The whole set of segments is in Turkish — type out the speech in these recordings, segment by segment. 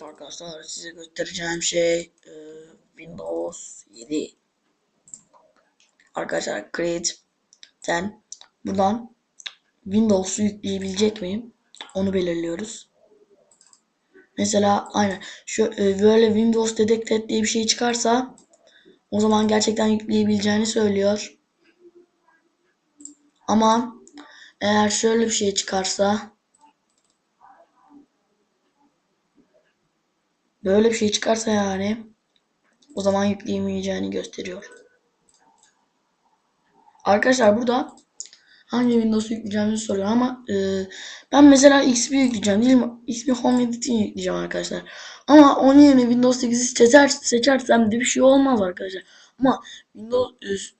Arkadaşlar size göstereceğim şey e, Windows 7. Arkadaşlar Create'den buradan Windows'u yükleyebilecek miyim? Onu belirliyoruz. Mesela aynen şu e, böyle Windows Detected diye bir şey çıkarsa o zaman gerçekten yükleyebileceğini söylüyor. Ama eğer şöyle bir şey çıkarsa Böyle bir şey çıkarsa yani o zaman yükleyemeyeceğini gösteriyor. Arkadaşlar burada hangi Windows'u yükleyeceğimizi soruyor ama e, ben mesela XP yükleyeceğim değil mi? XP Home Edit'i yükleyeceğim arkadaşlar. Ama onun yerine Windows 8'i seçer, seçersem de bir şey olmaz arkadaşlar. Ama Windows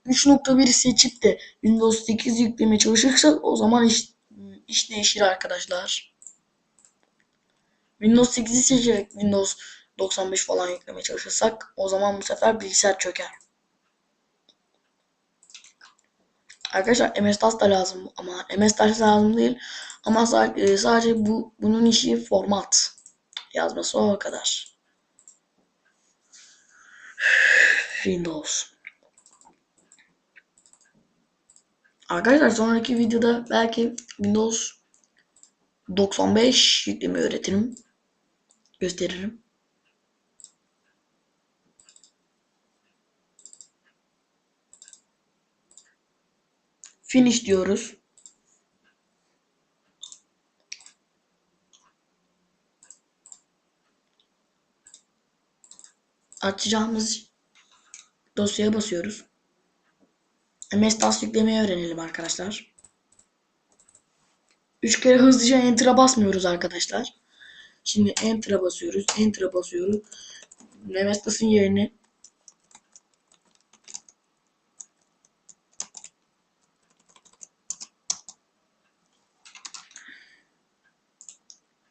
3.1'i seçip de Windows 8 yüklemeye çalışırsak o zaman iş, iş değişir arkadaşlar. Windows 8'i seçerek Windows 95 falan yüklemeye çalışırsak o zaman bu sefer bilgisayar çöker. Arkadaşlar MS-DOS da lazım ama MS-DOS lazım değil. Ama sadece, sadece bu bunun işi format yazması o kadar. Windows. Arkadaşlar sonraki videoda belki Windows 95 yükleme öğretirim. Gösteririm. Finish diyoruz. Açacağımız dosyaya basıyoruz. MS-DOS yüklemeyi öğrenelim arkadaşlar. Üç kere hızlıca Enter'a basmıyoruz arkadaşlar. Şimdi Enter'a basıyoruz. Enter'a basıyoruz. MS-DOS'un yerini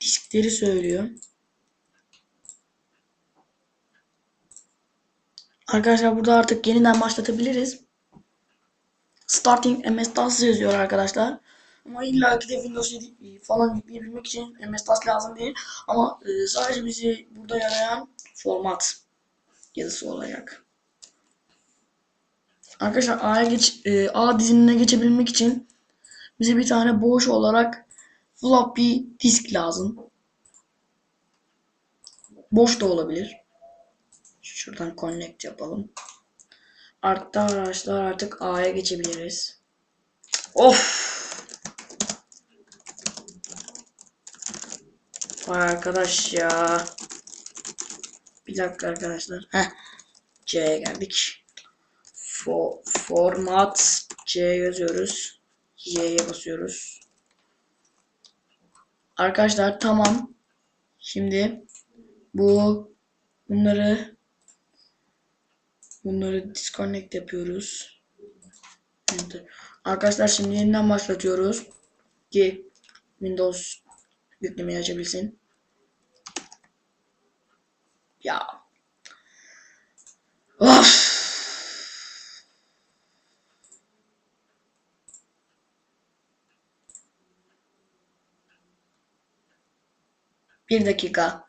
diskleri söylüyor. Arkadaşlar burada artık yeniden başlatabiliriz. Starting MS-DOS yazıyor arkadaşlar. Ama illa ki de Windows 7 falan yükleyebilmek için MS-DOS lazım değil. Ama e, sadece bizi burada yarayan format yazısı olacak. Arkadaşlar A'ya geç e, A dizinine geçebilmek için bize bir tane boş olarak floppy disk lazım. Boş da olabilir. Şuradan connect yapalım. Arkadaşlar artık A'ya geçebiliriz. Of! Vay arkadaş ya. Bir dakika arkadaşlar. Heh. C'ye geldik. For, format C yazıyoruz. Y'ye basıyoruz. Arkadaşlar tamam. Şimdi bu bunları bunları disconnect yapıyoruz. Arkadaşlar şimdi yeniden başlatıyoruz ki Windows yüklemeyi açabilsin. Ya. Of. Bir dakika.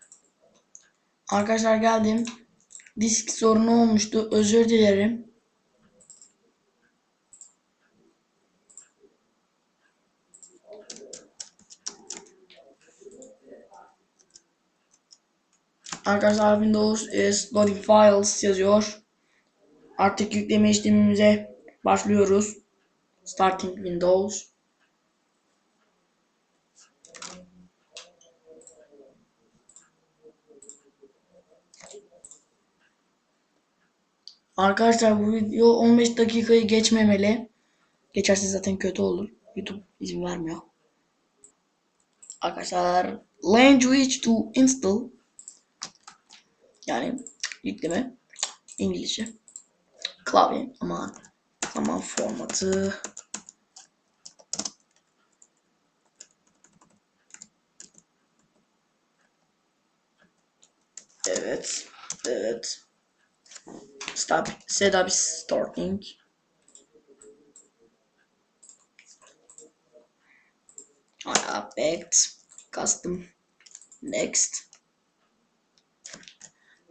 Arkadaşlar geldim. Disk sorunu olmuştu. Özür dilerim. Arkadaşlar Windows is loading files yazıyor. Artık yükleme işlemimize başlıyoruz. Starting Windows. Arkadaşlar bu video 15 dakikayı geçmemeli. Geçerse zaten kötü olur. YouTube izin vermiyor. Arkadaşlar language to install yani yükleme İngilizce klavye ama zaman formatı Evet. Evet. Stop. Setup starting. I affect custom next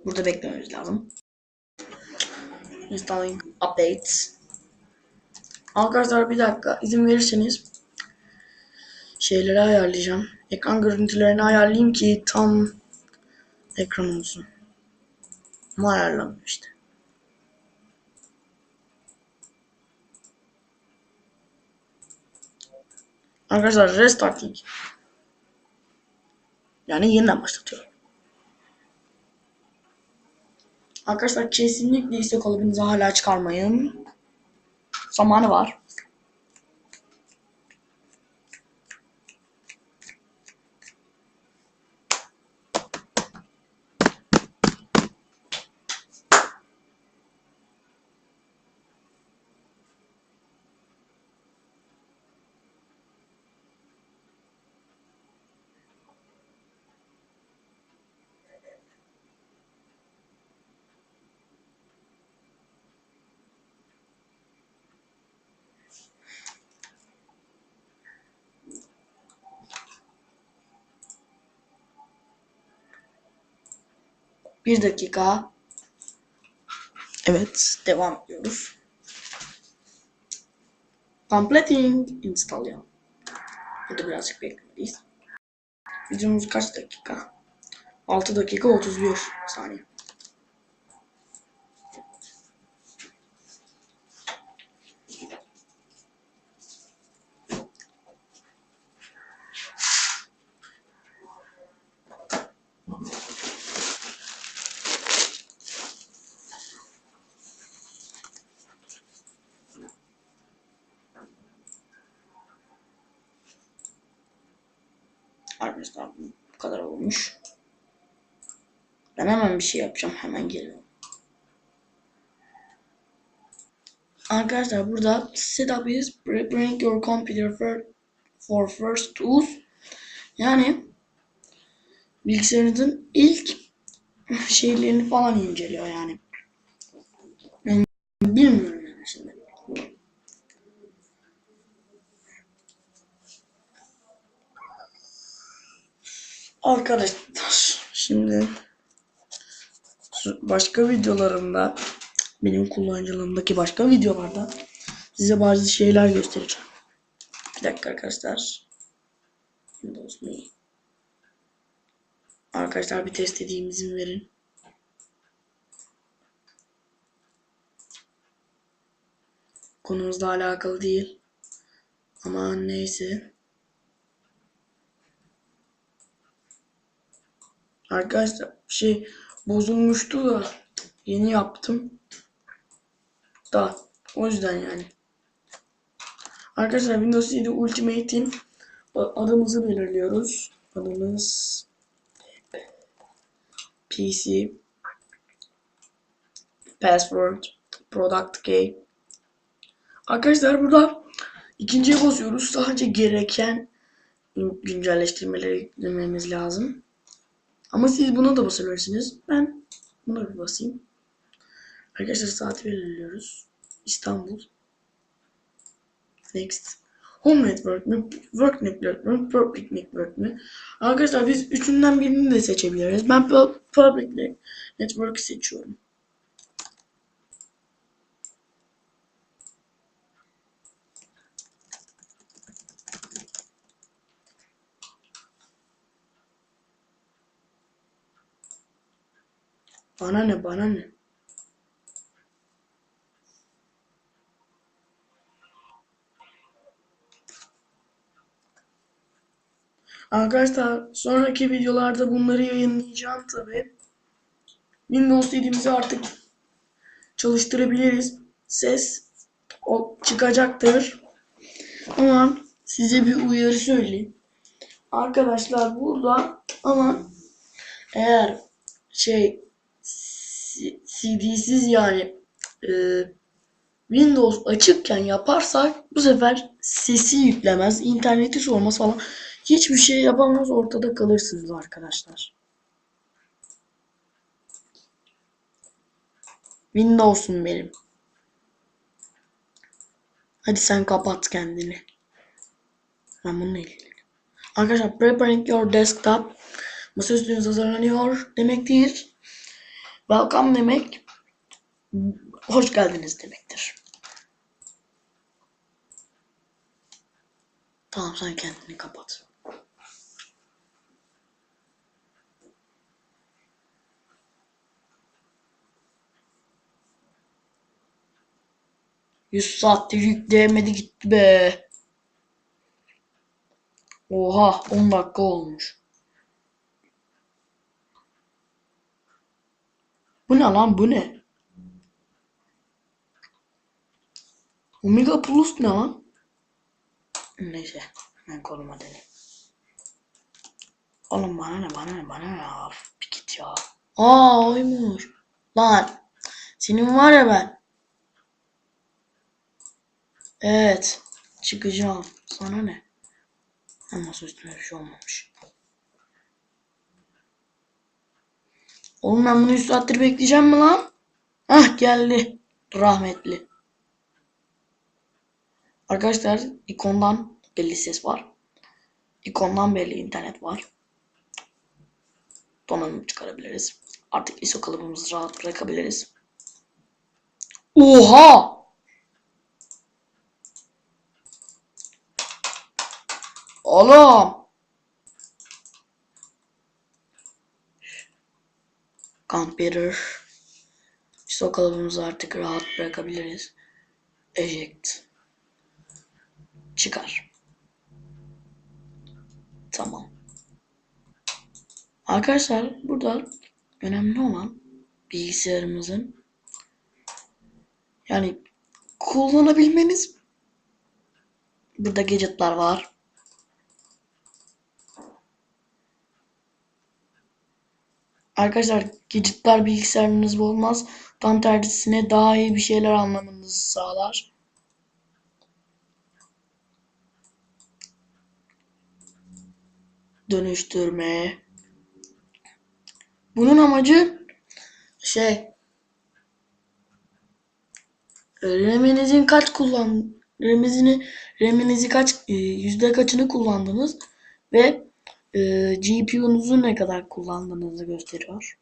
Burada beklememiz lazım. Installing updates. Arkadaşlar bir dakika izin verirseniz şeyleri ayarlayacağım. Ekran görüntülerini ayarlayayım ki tam ekran olsun. Ama ayarlamıyor işte. Arkadaşlar restarting. Yani yeniden başlatıyorum. Arkadaşlar kesinlikle istek kalıbınızı hala çıkarmayın. Zamanı var. Bir dakika. Evet, devam ediyoruz. Completing install ya. Burada birazcık beklemeliyiz. Videomuz kaç dakika? 6 dakika 31 saniye. Arkadaşlar bu kadar olmuş. Ben hemen bir şey yapacağım. Hemen geliyorum. Arkadaşlar burada setup is preparing your computer for, for first tools. Yani bilgisayarınızın ilk şeylerini falan inceliyor yani. Ben bilmiyorum yani şimdi. Arkadaşlar şimdi başka videolarımda benim kullanıcılığımdaki başka videolarda size bazı şeyler göstereceğim. Bir dakika arkadaşlar. Arkadaşlar bir test edeyim izin verin. Konumuzla alakalı değil. Ama neyse. Arkadaşlar şey bozulmuştu da yeni yaptım. Da o yüzden yani. Arkadaşlar Windows 7 Ultimate'in adımızı belirliyoruz. Adımız PC Password Product Key Arkadaşlar burada ikinciye basıyoruz. Sadece gereken güncelleştirmeleri eklememiz lazım. Ama siz buna da basabilirsiniz. Ben buna bir basayım. Arkadaşlar saati belirliyoruz. İstanbul. Next. Home Network mi? Work Network mi? Public Network mi? Arkadaşlar biz üçünden birini de seçebiliriz. Ben Public Network seçiyorum. Bana ne bana ne? Arkadaşlar sonraki videolarda bunları yayınlayacağım tabi. Windows 7'mizi artık çalıştırabiliriz. Ses o çıkacaktır. Ama size bir uyarı söyleyeyim. Arkadaşlar burada ama eğer şey CD'siz yani e, Windows açıkken yaparsak bu sefer sesi yüklemez, interneti sormaz falan. Hiçbir şey yapamaz ortada kalırsınız arkadaşlar. Windows'um benim. Hadi sen kapat kendini. Ben bununla ilgili. Arkadaşlar preparing your desktop. Masaüstünüz hazırlanıyor demektir. Welcome demek hoş geldiniz demektir. Tamam sen kendini kapat. Yüz saattir yükleyemedi gitti be. Oha 10 dakika olmuş. Bu ne lan bu ne? Omega Plus ne lan? Neyse ben koluma deneyim. Oğlum bana ne bana ne bana ne ya. Bir git ya. Aa oymuş. Lan senin var ya ben. Evet çıkacağım. Sana ne? Ama üstüne bir şey olmamış. Oğlum ben bunu 3 saattir bekleyeceğim mi lan? Hah geldi. Rahmetli. Arkadaşlar ikondan belli ses var. İkondan belli internet var. Donanım çıkarabiliriz. Artık ISO kalıbımızı rahat bırakabiliriz. Oha! Oğlum! Computer. ISO kalıbımızı artık rahat bırakabiliriz. Eject. Çıkar. Tamam. Arkadaşlar burada önemli olan bilgisayarımızın yani kullanabilmeniz burada gadgetlar var. Arkadaşlar gadgetlar bilgisayarınız bozmaz. Tam tersine daha iyi bir şeyler anlamanızı sağlar. Dönüştürme. Bunun amacı şey RAM'inizin kaç kullan RAM'inizi RAM'inizi kaç e, yüzde kaçını kullandınız ve e, GPU'nuzu ne kadar kullandığınızı gösteriyor.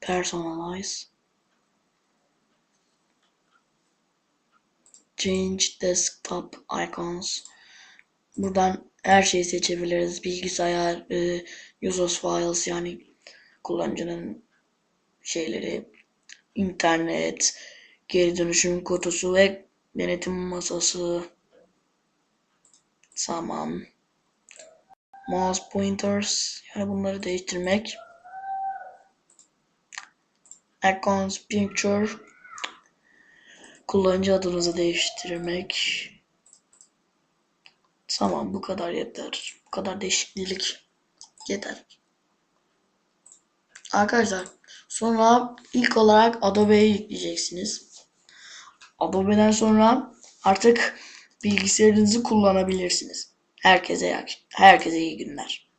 Personalize. Change desktop icons. Buradan her şeyi seçebiliriz. Bilgisayar, e, users files yani kullanıcının şeyleri, internet, geri dönüşüm kutusu ve denetim masası. Tamam. Mouse pointers yani bunları değiştirmek. Icons picture kullanıcı adınızı değiştirmek. Tamam bu kadar yeter. Bu kadar değişiklik yeter. Arkadaşlar sonra ilk olarak Adobe'yi yükleyeceksiniz. Adobe'den sonra artık bilgisayarınızı kullanabilirsiniz. Herkese herkese iyi günler.